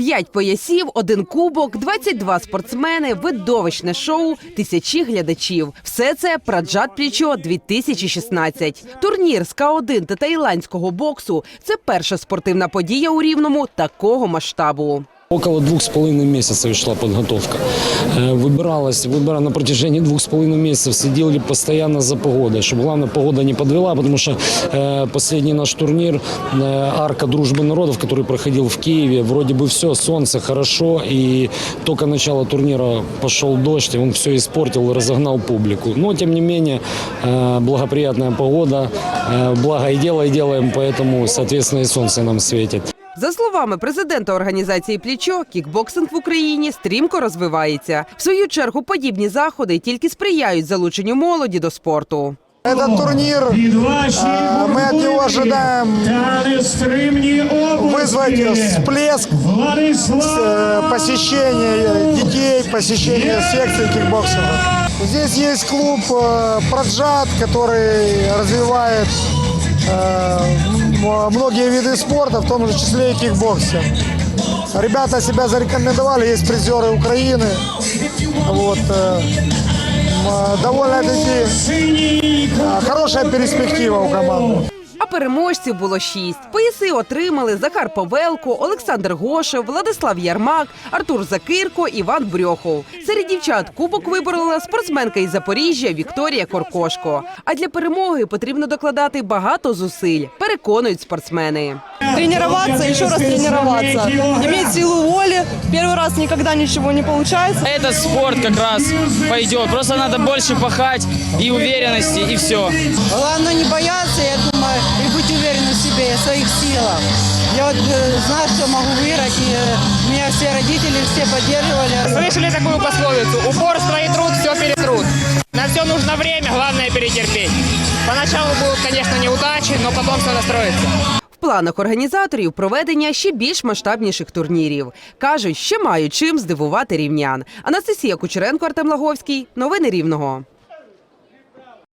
П'ять поясів, один кубок, 22 спортсмени, видовищне шоу, тисячі глядачів. Все це Праджат Плічо 2016. Турнір з К1 та таїландського боксу це перша спортивна подія у рівному такого масштабу. Около двух с половиной месяцев шла подготовка. Э, Выбиралась, выбира на протяжении двух с половиной месяцев следили постоянно за погодой, чтобы главное погода не подвела, потому что э, последний наш турнир э, Арка Дружбы народов, который проходил в Киеве, вроде бы все, солнце хорошо, и только начало турнира пошел дождь, и он все испортил и разогнал публику. Но тем не менее э, благоприятная погода, э, благо и дело и делаем, поэтому соответственно и солнце нам светит. За словами президента організації Плічо, кікбоксинг в Україні стрімко розвивається. В свою чергу подібні заходи тільки сприяють залученню молоді до спорту. Этот турнир, э, мы от него ожидаем вызвать всплеск э, посещения детей, посещения секций кикбоксинга. Здесь есть клуб э, Проджат, который развивает э, м- многие виды спорта, в том же числе и кикбоксинг. Ребята себя зарекомендовали, есть призеры Украины. Вот, э, м, довольно-таки э, хорошая перспектива у команды. Переможців було шість. Пояси отримали Захар Павелко, Олександр Гошев, Владислав Ярмак, Артур Закирко, Іван Брьохов. Серед дівчат кубок виборола спортсменка із Запоріжжя Вікторія Коркошко. А для перемоги потрібно докладати багато зусиль. Переконують спортсмени. тренироваться, еще раз тренироваться, иметь силу воли. Первый раз никогда ничего не получается. Этот спорт как раз пойдет. Просто надо больше пахать и уверенности, и все. Главное не бояться, и быть уверенным в себе, и в своих силах. Я вот э, знаю, что могу выиграть, и э, меня все родители все поддерживали. Слышали такую пословицу? Упорство и труд все перетрут. На все нужно время, главное перетерпеть. Поначалу будут, конечно, неудачи, но потом все настроится. В планах організаторів проведення ще більш масштабніших турнірів. Кажуть, ще мають чим здивувати рівнян. Анастасія Кучеренко, Артем Лаговський. Новини Рівного.